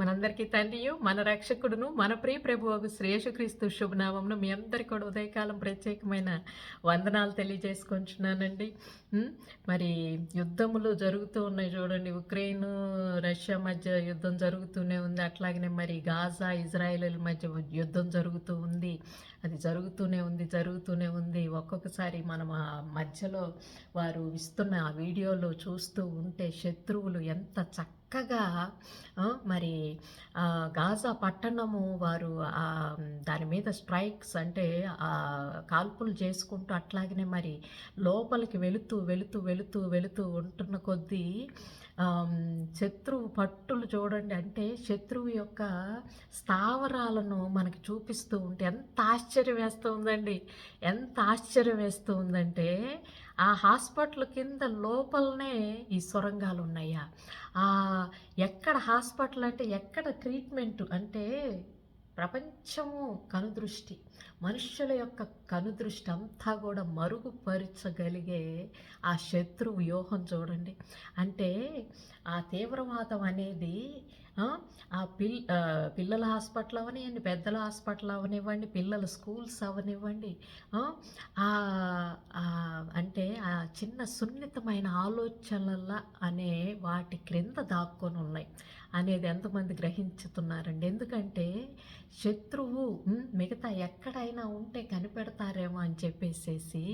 మనందరికీ తండ్రియు మన రక్షకుడును మన ప్రియ ప్రభువు శ్రేయసుక్రీస్తు శుభనామంను మీ అందరికీ కూడా ఉదయకాలం ప్రత్యేకమైన వందనాలు తెలియజేసుకుంటున్నానండి. మరి యుద్ధములు జరుగుతూ ఉన్నాయి చూడండి. ఉక్రెయిన్ రష్యా మధ్య యుద్ధం జరుగుతూనే ఉంది. అట్లాగనే మరి గాజా ఇజ్రాయేల్ మధ్య యుద్ధం జరుగుతూ ఉంది. అది జరుగుతూనే ఉంది జరుగుతూనే ఉంది. ఒక్కొక్కసారి మనం ఆ మధ్యలో వారు ఇస్తున్న ఆ వీడియోలో చూస్తూ ఉంటే శత్రువులు ఎంత చక్కగా మరి గాజా పట్టణము వారు దాని మీద స్ట్రైక్స్ అంటే ఆ, కాల్పులు చేసుకుంటూ అట్లాగనే మరి లోపలికి వెళుతూ వెళుతూ వెళుతూ వెళుతూ ఉంటున్న కొద్దీ శత్రువు పట్టులు చూడండి. అంటే శత్రువు యొక్క స్థావరాలను మనకి చూపిస్తూ ఉంటే ఎంత ఆశ్చర్యం వేస్తూ ఉందండి ఎంత ఆశ్చర్యం వేస్తూ ఉందంటే ఆ హాస్పిటల్ కింద లోపలనే ఈ సొరంగాలు ఉన్నాయా? ఆ ఎక్కడ హాస్పిటల్ అంటే ఎక్కడ ట్రీట్మెంట్ అంటే ప్రపంచము కనుదృష్టి. మనుషుల యొక్క కనుదృష్టి అంతా కూడా మరుగుపరచగలిగే ఆ శత్రు వ్యూహం చూడండి. అంటే ఆ తీవ్రవాదం అనేది ఆ, పిల్ పిల్లల హాస్పిటల్ అవనివ్వండి పెద్దల హాస్పిటల్ అవనివ్వండి పిల్లల స్కూల్స్ అవనివ్వండి అంటే ఆ చిన్న సున్నితమైన ఆలోచనల అనే వాటి క్రింద దాక్కొని ఉన్నాయి అనేది ఎంతమంది గ్రహించుతున్నారండి. ఎందుకంటే శత్రువు మిగతా ఎక్కడైనా ఉంటే కనిపెడతారేమో అని చెప్పేసేసి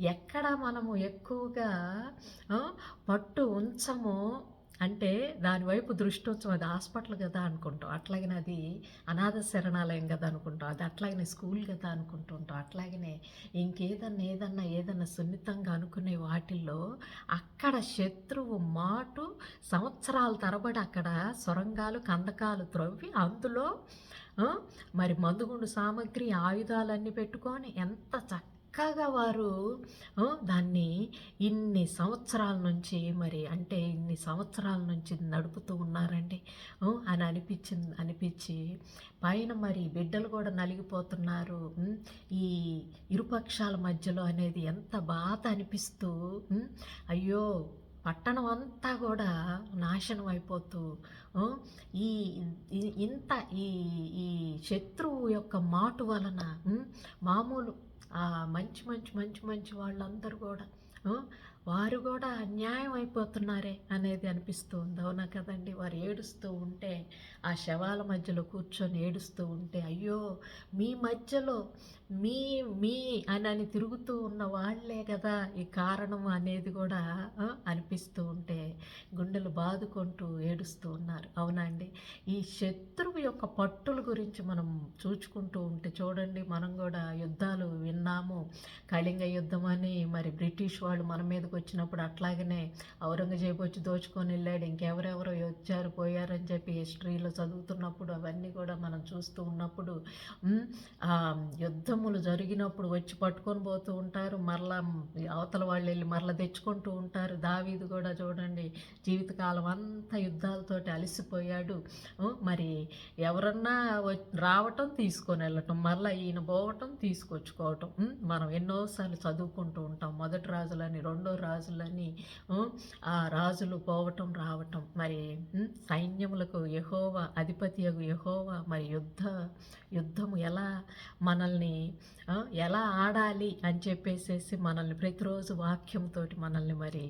ఎక్కడ మనము ఎక్కువగా పట్టు ఉంచమో అంటే దానివైపు దృష్టి వచ్చాం అది హాస్పిటల్ కదా అనుకుంటాం. అట్లాగనే అది అనాథ శరణాలయం కదా అనుకుంటాం. అది అట్లాగనే స్కూల్ కదా అనుకుంటుంటాం. అట్లాగనే ఇంకేదన్నా ఏదన్నా ఏదన్నా సున్నితంగా అనుకునే వాటిల్లో అక్కడ శత్రువు మాటు సంవత్సరాల తరబడి అక్కడ సొరంగాలు కందకాలు త్రవ్వి అందులో మరి మందుగుండు సామాగ్రి ఆయుధాలన్నీ పెట్టుకొని ఎంత చక్క చక్కగా వారు దాన్ని ఇన్ని సంవత్సరాల నుంచి మరి అంటే ఇన్ని సంవత్సరాల నుంచి నడుపుతూ ఉన్నారండి. అని అనిపించింది అనిపించి పైన మరి బిడ్డలు కూడా నలిగిపోతున్నారు. ఈ ఇరుపక్షాల మధ్యలో అనేది ఎంత బాధ అనిపిస్తూ అయ్యో పట్టణం అంతా కూడా నాశనం అయిపోతూ ఈ ఇంత ఈ ఈ శత్రువు యొక్క మాటు వలన మామూలు మంచి మంచి మంచి మంచి వాళ్ళందరూ కూడా వారు కూడా అన్యాయం అయిపోతున్నారే అనేది అనిపిస్తుంది. అవునా కదండి? వారు ఏడుస్తూ ఉంటే ఆ శవాల మధ్యలో కూర్చొని ఏడుస్తూ ఉంటే అయ్యో మీ మధ్యలో మీ మీ అని అని తిరుగుతూ ఉన్న వాళ్ళే కదా ఈ కారణం అనేది కూడా అనిపిస్తూ ఉంటే గుండెలు బాదుకుంటూ ఏడుస్తూ ఉన్నారు. అవునా అండి? ఈ శత్రువు యొక్క పట్టుల గురించి మనం చూచుకుంటూ ఉంటే చూడండి మనం కూడా యుద్ధాలు విన్నాము. కళింగ యుద్ధం అని మరి బ్రిటిష్ వాళ్ళు మన మీద మీదకి వచ్చినప్పుడు అట్లాగనే ఔరంగజేబు వచ్చి దోచుకొని వెళ్ళాడు. ఇంకెవరెవరో వచ్చారు పోయారని చెప్పి హిస్టరీలో చదువుతున్నప్పుడు అవన్నీ కూడా మనం చూస్తూ ఉన్నప్పుడు ఆ యుద్ధములు జరిగినప్పుడు వచ్చి పట్టుకొని పోతూ ఉంటారు. మరలా అవతల వాళ్ళు వెళ్ళి మరలా తెచ్చుకుంటూ ఉంటారు. దావీదు కూడా చూడండి జీవితకాలం అంతా యుద్ధాలతోటి అలసిపోయాడు. మరి ఎవరన్నా రావటం తీసుకొని వెళ్ళటం మరలా ఈయన పోవటం తీసుకొచ్చుకోవటం. మనం ఎన్నోసార్లు చదువుకుంటూ ఉంటాం. మొదటి రాజులని రెండో రాజులని ఆ రాజులు పోవటం రావటం. మరి సైన్యములకు యహోవా అధిపతి యహోవ మరి యుద్ధ యుద్ధము ఎలా మనల్ని ఎలా ఆడాలి అని చెప్పేసేసి మనల్ని ప్రతిరోజు వాక్యంతో మనల్ని మరి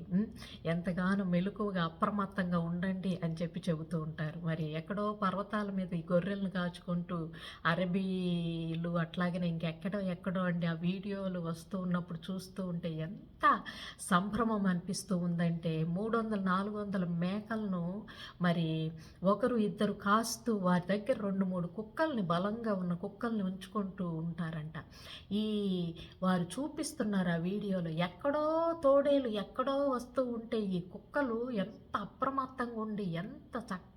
ఎంతగానో మెలకువగా అప్రమత్తంగా ఉండండి అని చెప్పి చెబుతూ ఉంటారు. మరి ఎక్కడో పర్వతాల మీద ఈ గొర్రెలను కాచుకుంటూ అరబీలు అట్లాగనే ఇంకెక్కడో ఎక్కడో అండి ఆ వీడియోలు వస్తూ ఉన్నప్పుడు చూస్తూ ఉంటే ఎంత సంభ్రమం అనిపిస్తూ ఉందంటే మూడు వందల నాలుగు వందల మేకలను మరి ఒకరు ఇద్దరు కాస్తూ వారి దగ్గర రెండు మూడు కుక్కల్ని బలంగా ఉన్న కుక్కల్ని ఉంచుకుంటూ ఉంటారంట. ఈ వారు చూపిస్తున్నారు ఆ వీడియోలో ఎక్కడో తోడేలు ఎక్కడో వస్తూ ఉంటే ఈ కుక్కలు ఎంత అప్రమత్తంగా ఉండి ఎంత చక్క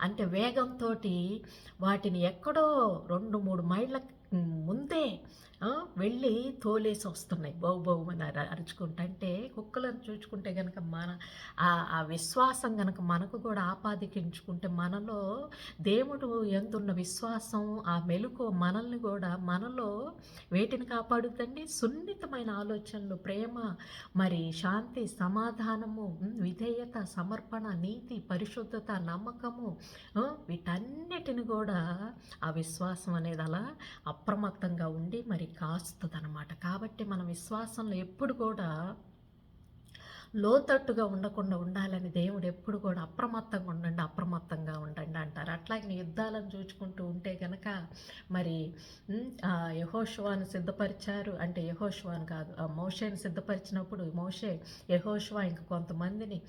అంటే వేగంతో వాటిని ఎక్కడో రెండు మూడు మైళ్ళ ముందే వెళ్ళి తోలేసి వస్తున్నాయి. బౌ బౌ అని అరుచుకుంటా అంటే కుక్కలను చూచుకుంటే కనుక మన ఆ విశ్వాసం కనుక మనకు కూడా ఆపాదికించుకుంటే మనలో దేవుడు ఎందున్న విశ్వాసం ఆ మెలకు మనల్ని కూడా మనలో వేటిని కాపాడుతండి సున్నితమైన ఆలోచనలు ప్రేమ మరి శాంతి సమాధానము విధేయత సమర్పణ నీతి పరిశుద్ధత నమ్మకము వీటన్నిటిని కూడా ఆ విశ్వాసం అనేది అలా అప్రమత్తంగా ఉండి మరి కాస్తుంది అనమాట కాబట్టి మన విశ్వాసంలో ఎప్పుడు కూడా లోతట్టుగా ఉండకుండా ఉండాలని దేవుడు ఎప్పుడు కూడా అప్రమత్తంగా ఉండండి అప్రమత్తంగా ఉండండి అంటారు. అట్లాగే యుద్ధాలను చూసుకుంటూ ఉంటే కనుక మరి యహోష్వాను సిద్ధపరిచారు అంటే యహోష్వాను కాదు ఆ మోషేని సిద్ధపరిచినప్పుడు మోషే యహోష్వా ఇంక కొంతమందిని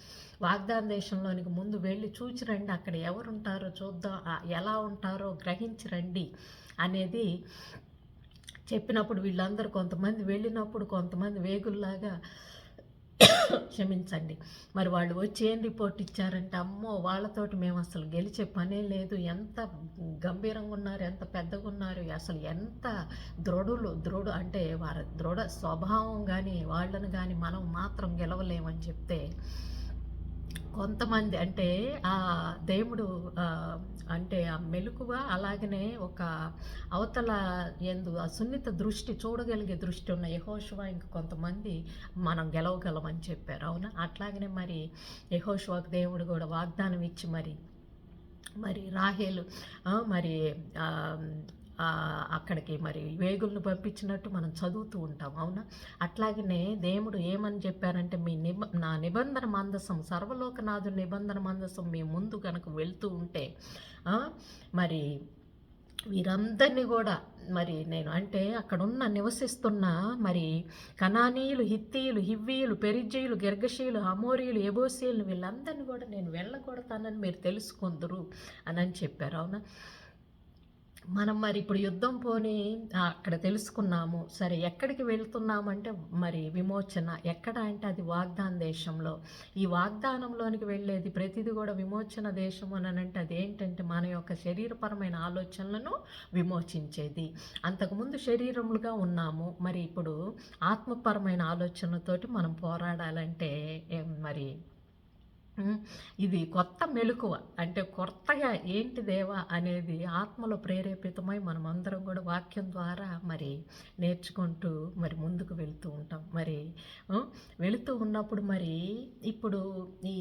వాగ్దాన దేశంలోనికి ముందు వెళ్ళి చూచి రండి అక్కడ ఎవరుంటారో చూద్దాం ఎలా ఉంటారో గ్రహించి రండి అనేది చెప్పినప్పుడు వీళ్ళందరూ కొంతమంది వెళ్ళినప్పుడు కొంతమంది వేగుల్లాగా క్షమించండి. మరి వాళ్ళు వచ్చి ఏం రిపోర్ట్ ఇచ్చారంటే అమ్మో వాళ్ళతోటి మేము అసలు గెలిచే పనే లేదు. ఎంత గంభీరంగా ఉన్నారు ఎంత పెద్దగా ఉన్నారు అసలు ఎంత దృఢులు దృఢ అంటే వారి దృఢ స్వభావం కానీ వాళ్ళను కానీ మనం మాత్రం గెలవలేమని చెప్తే కొంతమంది అంటే ఆ దేవుడు అంటే ఆ మెలకువ అలాగనే ఒక అవతల ఎందు ఆ సున్నిత దృష్టి చూడగలిగే దృష్టి ఉన్న యహోశివ ఇంక కొంతమంది మనం గెలవగలమని చెప్పారు. అవునా? అట్లాగనే మరి యహోశివకు దేవుడు కూడా వాగ్దానం ఇచ్చి మరి మరి రాహేలు మరి అక్కడికి మరి వేగులను పంపించినట్టు మనం చదువుతూ ఉంటాం అవునా? అట్లాగనే దేవుడు ఏమని చెప్పారంటే మీ నిబ నా నిబంధన మందసం సర్వలోకనాథు నిబంధన మందసం మీ ముందు కనుక వెళ్తూ ఉంటే మరి వీరందరినీ కూడా మరి నేను అంటే అక్కడున్న నివసిస్తున్న మరి కనానీయులు హిత్తీయులు హివ్వీయులు పెరిజీయులు గిర్గషీయులు అమోరీయులు ఎబోసీయులు వీళ్ళందరినీ కూడా నేను వెళ్ళకూడతానని మీరు తెలుసుకుందరు అని అని చెప్పారు అవునా? మనం మరి ఇప్పుడు యుద్ధం పోని అక్కడ తెలుసుకున్నాము. సరే ఎక్కడికి వెళ్తున్నామంటే మరి విమోచన ఎక్కడ అంటే అది వాగ్దాన దేశంలో. ఈ వాగ్దానంలోనికి వెళ్ళేది ప్రతిదీ కూడా విమోచన దేశం అని అంటే అది ఏంటంటే మన యొక్క శరీరపరమైన ఆలోచనలను విమోచించేది. అంతకుముందు శరీరములుగా ఉన్నాము. మరి ఇప్పుడు ఆత్మపరమైన ఆలోచనలతోటి మనం పోరాడాలంటే మరి ఇది కొత్త మెలకువ. అంటే కొత్తగా ఏంటి దేవా అనేది ఆత్మలో ప్రేరేపితమై మనం అందరం కూడా వాక్యం ద్వారా మరి నేర్చుకుంటూ మరి ముందుకు వెళుతూ ఉంటాం. మరి వెళుతూ ఉన్నప్పుడు మరి ఇప్పుడు ఈ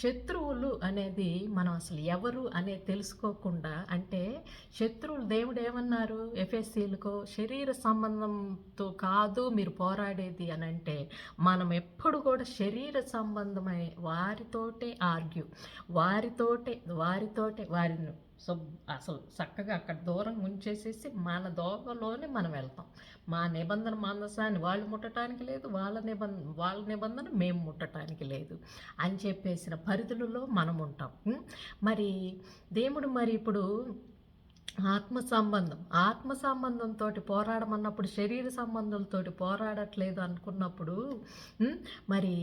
శత్రువులు అనేది మనం అసలు ఎవరు అనేది తెలుసుకోకుండా అంటే శత్రువులు దేవుడు ఏమన్నారు? ఎఫ్ఎస్సీలకు శరీర సంబంధంతో కాదు మీరు పోరాడేది అని అంటే మనం ఎప్పుడు కూడా శరీర సంబంధమై వారితో వారితోటే ఆర్గ్యూ వారితోటే వారితోటే వారిని సో అసలు చక్కగా అక్కడ దూరం ఉంచేసేసి మన దోవలోనే మనం వెళ్తాం. మా నిబంధన మానసాన్ని వాళ్ళు ముట్టడానికి లేదు వాళ్ళ నిబంధన వాళ్ళ నిబంధన మేము ముట్టడానికి లేదు అని చెప్పేసిన పరిధులలో మనం ఉంటాం. మరి దేవుడు మరి ఇప్పుడు ఆత్మ సంబంధం ఆత్మ సంబంధంతో పోరాడమన్నప్పుడు శరీర సంబంధంతో పోరాడట్లేదు అనుకున్నప్పుడు మరి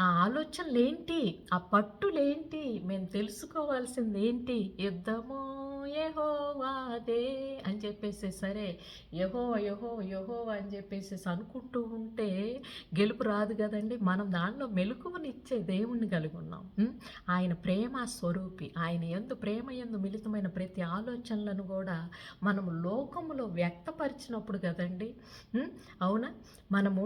ఆ ఆలోచనలు ఏంటి ఆ పట్టులేంటి? మేము తెలుసుకోవాల్సింది ఏంటి యుద్ధము యహోవాదే అని చెప్పేసి సరే యహో యహో యహో అని చెప్పేసి అనుకుంటూ ఉంటే గెలుపు రాదు కదండి. మనం దానిలో మెలకువనిచ్చే దేవుణ్ణి కలిగి ఉన్నాం. ఆయన ప్రేమ స్వరూపి. ఆయన ఎందు ప్రేమ ఎందు మిళితమైన ప్రతి ఆలోచనలను కూడా మనము లోకములో వ్యక్తపరిచినప్పుడు కదండి? అవునా? మనము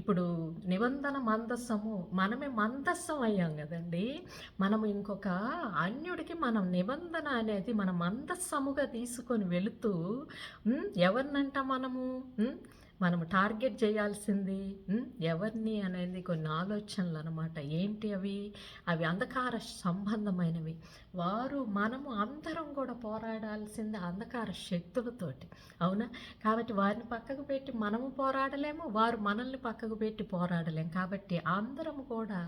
ఇప్పుడు నిబంధన మందస్సము మనమే మందస్సం అయ్యాం కదండి? మనము ఇంకొక అన్యుడికి మనం నిబంధన అనేది మన మందస్సముగా తీసుకొని వెళుతూ ఎవరినంట మనము? మనం మనము టార్గెట్ చేయాల్సింది ఎవరిని అనేది కొన్ని ఆలోచనలు అనమాట ఏంటి అవి? అవి అంధకార సంబంధమైనవి. వారు మనము అందరం కూడా పోరాడాల్సింది అంధకార శక్తులతోటి. అవునా? కాబట్టి వారిని పక్కకు పెట్టి మనము పోరాడలేము వారు మనల్ని పక్కకు పెట్టి పోరాడలేము కాబట్టి అందరం కూడా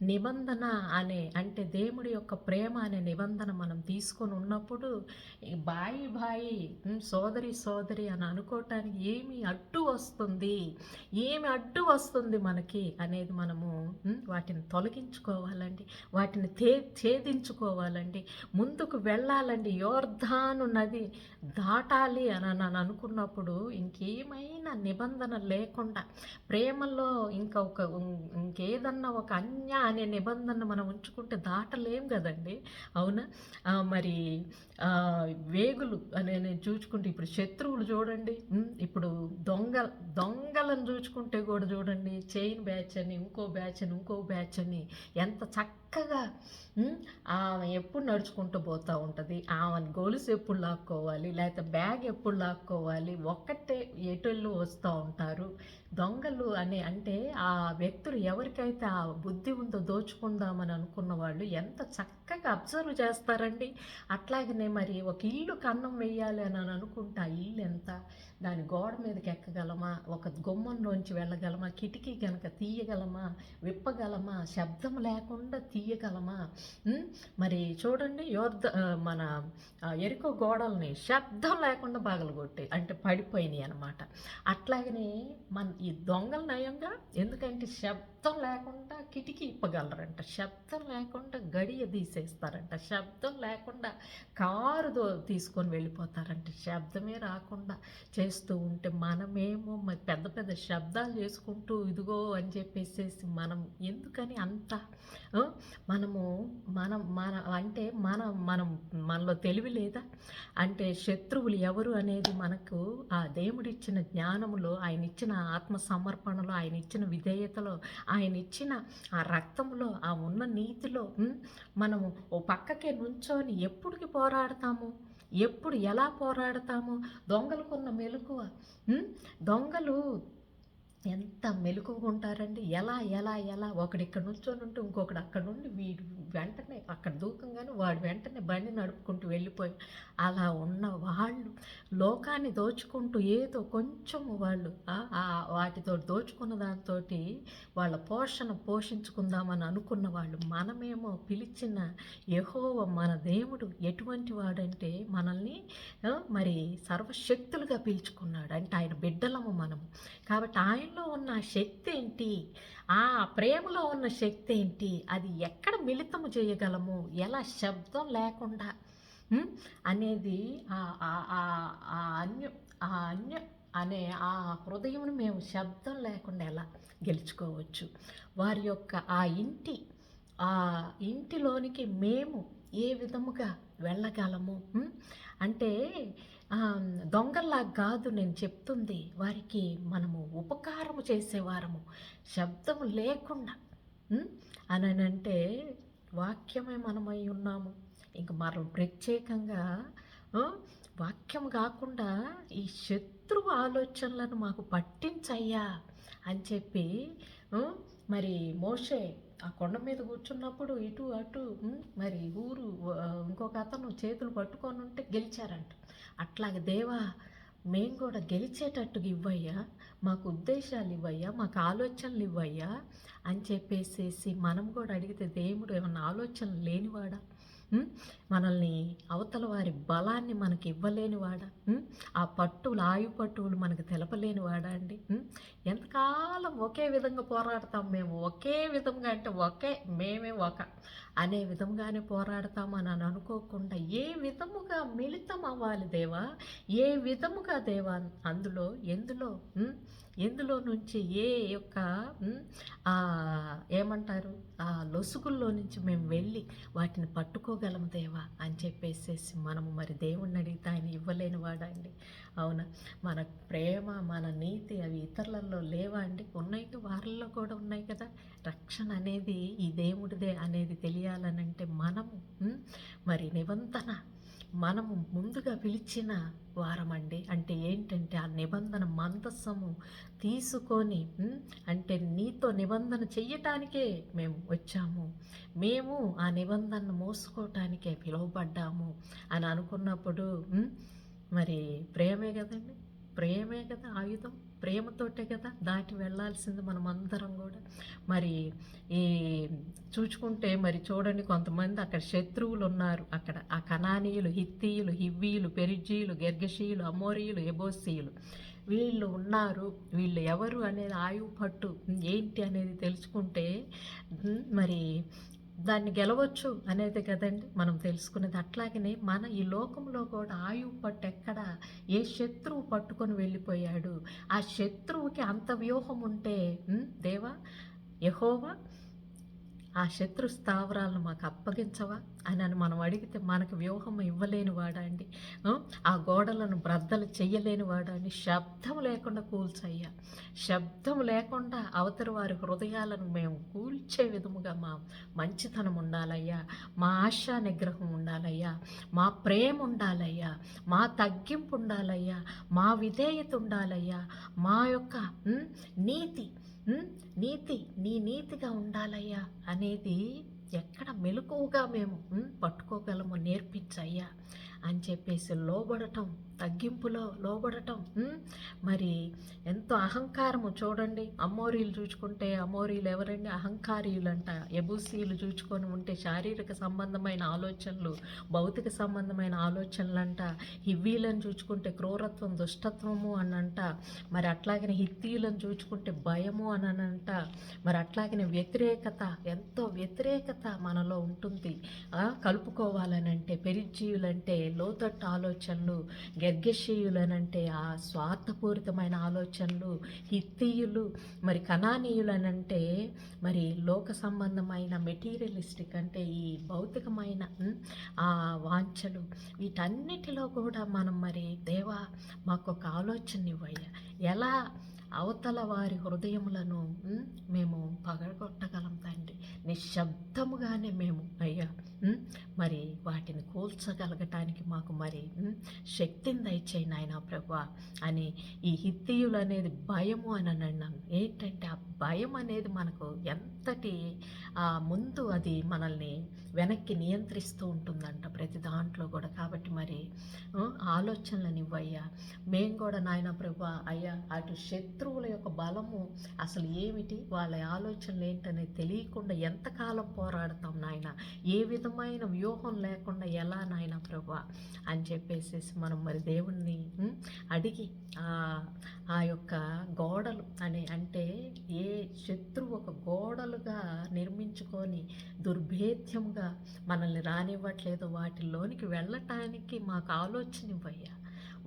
నిబంధన అనే అంటే దేవుడి యొక్క ప్రేమ అనే నిబంధన మనం తీసుకొని ఉన్నప్పుడు బాయి బాయి సోదరి సోదరి అని అనుకోవటానికి ఏమి అడ్డు వస్తుంది? ఏమి అడ్డు వస్తుంది మనకి అనేది మనము వాటిని తొలగించుకోవాలండి. వాటిని తే ఛేదించుకోవాలండి. ముందుకు వెళ్ళాలండి. యోర్ధాను నది దాటాలి అని అని అనుకున్నప్పుడు ఇంకేమైనా నిబంధన లేకుండా ప్రేమలో ఇంకా ఒక ఇంకేదన్నా ఒక అన్యా అనే నిబంధన మనం ఉంచుకుంటే దాటలేం కదండి. అవునా? ఆ, మరి వేగులు అనే నేను చూసుకుంటే ఇప్పుడు శత్రువులు చూడండి. ఇప్పుడు దొంగ దొంగలను చూసుకుంటే కూడా చూడండి. చైన్ బ్యాచ్ అని ఇంకో బ్యాచ్ అని ఇంకో బ్యాచ్ అని ఎంత చక్కగా ఆమె ఎప్పుడు నడుచుకుంటూ పోతూ ఉంటుంది. ఆమెను గొలుసు ఎప్పుడు లాక్కోవాలి? లేకపోతే బ్యాగ్ ఎప్పుడు లాక్కోవాలి? ఒక్కటే ఎటుళ్ళు వస్తూ ఉంటారు? దొంగలు అని అంటే ఆ వ్యక్తులు ఎవరికైతే ఆ బుద్ధి ఉందో దోచుకుందామని అనుకున్న వాళ్ళు ఎంత చక్కగా అబ్జర్వ్ చేస్తారండి. అట్లాగే అట్లాగనే మరి ఒక ఇల్లు కన్నం వేయాలి అని అనుకుంటే. ఆ ఇల్లు ఎంత? దాని గోడ మీదకి ఎక్కగలమా? ఒక గుమ్మంలోంచి వెళ్ళగలమా? కిటికీ కనుక తీయగలమా? విప్పగలమా? శబ్దం లేకుండా తీయగలమా? మరి చూడండి యోర్ధ మన ఎరుకో గోడల్ని శబ్దం లేకుండా పగలగొట్టే అంటే పడిపోయినాయి అనమాట అట్లాగనే మన ఈ దొంగల నయంగా ఎందుకంటే శబ్దం లేకుండా కిటికీ ఇప్పగలరంట. శబ్దం లేకుండా గడియ తీసేస్తారంట. శబ్దం లేకుండా కారు తీసుకొని వెళ్ళిపోతారంట. శబ్దమే రాకుండా చేస్తూ ఉంటే మనమేమో మరి పెద్ద పెద్ద శబ్దాలు చేసుకుంటూ ఇదిగో అని చెప్పేసేసి మనం ఎందుకని అంత మనము మనం మన అంటే మనం మనం మనలో తెలివి లేదా? అంటే శత్రువులు ఎవరు అనేది మనకు ఆ దేవుడిచ్చిన జ్ఞానములో ఆయన ఇచ్చిన ఆత్మ సమర్పణలో ఆయన ఇచ్చిన విధేయతలో ఆయన ఇచ్చిన ఆ రక్తంలో ఆ ఉన్న నీతిలో మనము ఓ పక్కకే నుంచొని ఎప్పుడుకి పోరాడతాము? ఎప్పుడు ఎలా పోరాడతాము? దొంగలకున్న మెలకువ దొంగలు ఎంత మెలకువగా ఉంటారండి. ఎలా ఎలా ఎలా ఒకడు ఇక్కడ నుంచొని ఉంటే ఇంకొకడు అక్కడ నుండి వీడు వెంటనే అక్కడ దూకంగానే వాడు వెంటనే బండి నడుపుకుంటూ వెళ్ళిపోయి అలా ఉన్న వాళ్ళు లోకాన్ని దోచుకుంటూ ఏదో కొంచెం వాళ్ళు వాటితో దోచుకున్న దాంతో వాళ్ళ పోషణ పోషించుకుందామని అనుకున్న వాళ్ళు మనమేమో పిలిచిన యహోవ మన దేవుడు ఎటువంటి వాడంటే మనల్ని మరి సర్వశక్తులుగా పిలుచుకున్నాడు అంటే ఆయన బిడ్డలము మనము. కాబట్టి ఆయన ప్రేమలో ఉన్న శక్తి ఏంటి? ఆ ప్రేమలో ఉన్న శక్తి ఏంటి? అది ఎక్కడ మిళితము చేయగలము? ఎలా శబ్దం లేకుండా అనేది ఆ ఆ- అన్య అన్య అనే ఆ హృదయంను మేము శబ్దం లేకుండా ఎలా గెలుచుకోవచ్చు? వారి యొక్క ఆ ఇంటి ఆ ఇంటిలోనికి మేము ఏ విధముగా వెళ్ళగలము? అంటే దొంగలా దొంగల్లా కాదు నేను చెప్తుంది వారికి మనము ఉపకారము చేసేవారము శబ్దము లేకుండా. అని అంటే వాక్యమే మనమై ఉన్నాము. ఇంక మరో ప్రత్యేకంగా వాక్యం కాకుండా ఈ శత్రువు ఆలోచనలను మాకు పట్టించయ్యా అని చెప్పి మరి మోషే ఆ కొండ మీద కూర్చున్నప్పుడు ఇటు అటు మరి ఊరు ఇంకొక అతను చేతులు పట్టుకొని ఉంటే గెలిచారంట. అట్లాగే దేవా మేము కూడా గెలిచేటట్టుగా ఇవ్వయ్యా మాకు ఉద్దేశాలు ఇవ్వయ్యా మాకు ఆలోచనలు ఇవ్వయ్యా అని చెప్పేసేసి మనం కూడా అడిగితే దేవుడు ఏమన్నా ఆలోచనలు లేనివాడా? మనల్ని అవతల వారి బలాన్ని మనకి ఇవ్వలేనివాడా? ఆ పట్టులు ఆయు పట్టువులు మనకు తెలపలేనివాడా అండి? ఎంతకాలం ఒకే విధంగా పోరాడతాం మేము? ఒకే విధంగా అంటే ఒకే మేమే ఒక అనే విధంగానే పోరాడతామని అని అనుకోకుండా ఏ విధముగా మిళితం అవ్వాలి దేవా? ఏ విధముగా దేవా? అందులో ఎందులో ఎందులో నుంచి ఏ యొక్క ఆ, ఏమంటారు? ఆ లొసుగుల్లో నుంచి మేము వెళ్ళి వాటిని పట్టుకోగలం దేవా? అని చెప్పేసేసి మనము మరి దేవుణ్ణి అడిగితే ఆయన ఇవ్వలేని వాడండి. అవునా? మన ప్రేమ మన నీతి అవి ఇతరులలో లేవా అండి? ఉన్నాయి. వారిలో కూడా ఉన్నాయి కదా. రక్షణ అనేది ఈ దేవుడిదే అనేది తెలియాలనంటే మనము మరి నిబంధన మనము ముందుగా పిలిచిన వారమండి. అంటే ఏంటంటే ఆ నిబంధన మందస్సము తీసుకొని అంటే నీతో నిబంధన చెయ్యటానికే మేము వచ్చాము. మేము ఆ నిబంధనను మోసుకోవటానికే పిలువబడ్డాము అని అనుకున్నప్పుడు మరి ప్రేమే కదండి. ప్రేమే కదా ఆయుధం. ప్రేమతోటే కదా దాటి వెళ్ళాల్సింది మనం అందరం కూడా. మరి ఈ చూచుకుంటే మరి చూడండి కొంతమంది అక్కడ శత్రువులు ఉన్నారు అక్కడ ఆ కణానీయులు హిత్తీయులు హివ్వీలు పెరిజీయులు గెర్గషీయులు అమోరీయులు ఎబోసీయులు వీళ్ళు ఉన్నారు. వీళ్ళు ఎవరు అనేది ఆయువు పట్టు. ఏంటి అనేది తెలుసుకుంటే మరి దాన్ని గెలవచ్చు అనేది కదండి. మనం తెలుసుకునేది అట్లాగనే మన ఈ లోకంలో కూడా ఆయువు పట్టు ఎక్కడ? ఏ శత్రువు పట్టుకొని వెళ్ళిపోయాడు? ఆ శత్రువుకి అంత వ్యూహం ఉంటే దేవా యహోవా ఆ శత్రు స్థావరాలను మాకు అప్పగించవా? అని అని మనం అడిగితే మనకు వ్యూహం ఇవ్వలేని వాడా అండి. ఆ, గోడలను బ్రద్దలు చెయ్యలేని వాడా శబ్దం లేకుండా కూల్చయ్యా. శబ్దం లేకుండా అవతరి వారి హృదయాలను మేము కూల్చే విధముగా మా మంచితనం ఉండాలయ్యా. మా ఆశా నిగ్రహం ఉండాలయ్యా. మా ప్రేమ ఉండాలయ్యా. మా తగ్గింపు ఉండాలయ్యా. మా విధేయత ఉండాలయ్యా. మా యొక్క నీతి నీతి నీ నీతిగా ఉండాలయ్యా అనేది ఎక్కడ మెలకువగా మేము పట్టుకోగలము నేర్పించయ్యా అని చెప్పేసి లోబడటం తగ్గింపులో లోబడటం మరి ఎంతో అహంకారము చూడండి. అమోరీలు చూచుకుంటే అమోరీలు ఎవరండి? అహంకారీయులు అంట ఎబూసీలు చూచుకొని ఉంటే శారీరక సంబంధమైన ఆలోచనలు భౌతిక సంబంధమైన ఆలోచనలు అంట హివ్వీలను చూచుకుంటే క్రూరత్వం దుష్టత్వము అని అంట మరి అట్లాగనే హిత్తీలను చూచుకుంటే భయము అని అంట మరి అట్లాగనే వ్యతిరేకత ఎంతో వ్యతిరేకత మనలో ఉంటుంది. కలుపుకోవాలని కలుపుకోవాలనంటే పెరిజీవులంటే లోతట్టు ఆలోచనలు గర్గశీయులనంటే ఆ స్వార్థపూరితమైన ఆలోచనలు హిత్తీయులు మరి కణానీయులనంటే మరి లోక సంబంధమైన మెటీరియలిస్టిక్ అంటే ఈ భౌతికమైన ఆ వాంఛలు వీటన్నిటిలో కూడా మనం మరి దేవా మాకు ఒక ఆలోచన ఇవ్వయ్యా ఎలా అవతల వారి హృదయములను మేము పగలగొట్టగలం తండ్రి. నిశ్శబ్దముగానే మేము అయ్యా. మరి వాటిని కూల్చగలగటానికి మాకు మరి శక్తిని దయచేయి నాయన ప్రభు అని ఈ హిత్తియులు అనేది భయము అని అన్నాను ఏంటంటే ఆ భయం అనేది మనకు ఎంతటి ఆ ముందు అది మనల్ని వెనక్కి నియంత్రిస్తూ ఉంటుందంట ప్రతి దాంట్లో కూడా. కాబట్టి మరి ఆలోచనలనివ్వయ్యా ఆలోచనలను ఇవ్వయ్యా. మేము కూడా నాయన ప్రభా అయ్యా అటు శత్రువుల యొక్క బలము అసలు ఏమిటి? వాళ్ళ ఆలోచనలు ఏంటనేది తెలియకుండా ఎంతకాలం పోరాడతాం నాయన? ఏ విధమైన వ్యూహం లేకుండా ఎలా నాయన ప్రభా అని చెప్పేసి మనం మరి దేవుణ్ణి అడిగి ఆ యొక్క గోడలు అనే అంటే ఏ శత్రువు ఒక గోడలుగా నిర్మించుకొని దుర్భేద్యంగా మనల్ని రానివ్వట్లేదు వాటిలోనికి వెళ్ళటానికి మాకు ఆలోచన ఇవ్వయ్యా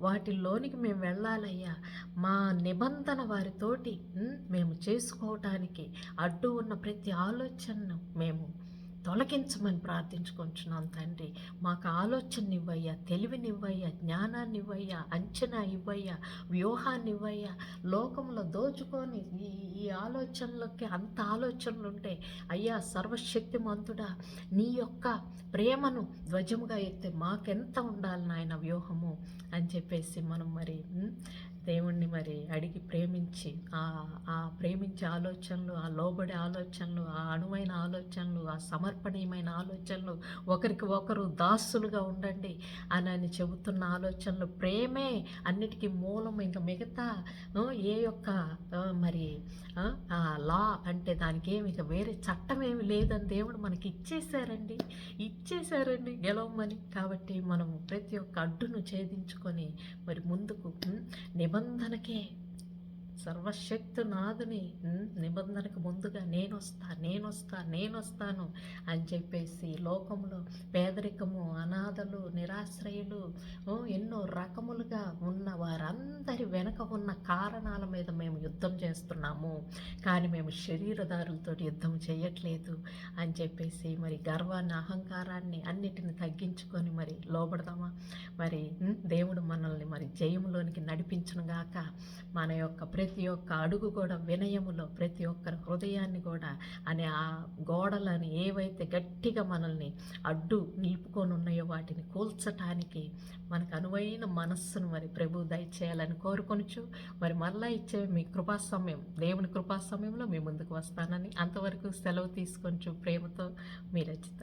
వాటిల్లోనికి మేము వెళ్ళాలయ్యా. మా నిబంధన వారితోటి మేము చేసుకోవటానికి అడ్డు ఉన్న ప్రతి ఆలోచనను మేము తొలగించమని ప్రార్థించుకుంటున్నాం తండ్రి. మాకు ఆలోచన ఇవ్వయ్యా తెలివినివ్వయ్యా జ్ఞానాన్ని ఇవ్వయ్యా అంచనా ఇవ్వయ్యా వ్యూహాన్ని ఇవ్వయ్యా లోకంలో దోచుకొని ఈ ఈ ఆలోచనలకి అంత ఆలోచనలు ఉంటే అయ్యా సర్వశక్తిమంతుడా నీ యొక్క ప్రేమను ధ్వజముగా ఎత్తే మాకెంత ఉండాలి నాయన వ్యూహము? అని చెప్పేసి మనం మరి దేవుణ్ణి మరి అడిగి ప్రేమించి ఆ ఆ ప్రేమించే ఆలోచనలు ఆ లోబడే ఆలోచనలు ఆ అనువైన ఆలోచనలు ఆ సమర్పణీయమైన ఆలోచనలు ఒకరికి ఒకరు దాసులుగా ఉండండి అని అని చెబుతున్న ఆలోచనలు ప్రేమే అన్నిటికీ మూలం. ఇంకా మిగతా ఏ యొక్క మరి లా అంటే దానికి ఏమి ఇక వేరే చట్టం ఏమి లేదని దేవుడు మనకి ఇచ్చేసారండి ఇచ్చేసారండి గెలవమని. కాబట్టి మనము ప్రతి ఒక్క అడ్డును ఛేదించుకొని మరి ముందుకు నిబంధన నిబంధనకే సర్వశక్తు నాదుని నిబంధనకు ముందుగా నేను నేనొస్తా నేను నేను వస్తాను అని చెప్పేసి లోకంలో పేదరికము అనాథలు నిరాశ్రయులు ఎన్నో రకములుగా ఉన్న వారందరి వెనక ఉన్న కారణాల మీద మేము యుద్ధం చేస్తున్నాము. కానీ మేము శరీరదారులతో యుద్ధం చేయట్లేదు అని చెప్పేసి మరి గర్వాన్ని అహంకారాన్ని అన్నిటిని తగ్గించుకొని మరి లోబడదామా? మరి దేవుడు మనల్ని మరి జయములోనికి నడిపించును గాక మన యొక్క ప్రతి ప్రతి ఒక్క అడుగు కూడా వినయములో ప్రతి ఒక్కరి హృదయాన్ని కూడా అనే ఆ గోడలని ఏవైతే గట్టిగా మనల్ని అడ్డు నిలుపుకొని ఉన్నాయో వాటిని కూల్చటానికి మనకు అనువైన మనస్సును మరి ప్రభు దయచేయాలని కోరుకొనుచు. మరి మళ్ళా ఇచ్చే మీ కృపా సమయం దేవుని కృపా సమయంలో మీ ముందుకు వస్తానని అంతవరకు సెలవు తీసుకొంచు ప్రేమతో మీ రచిత.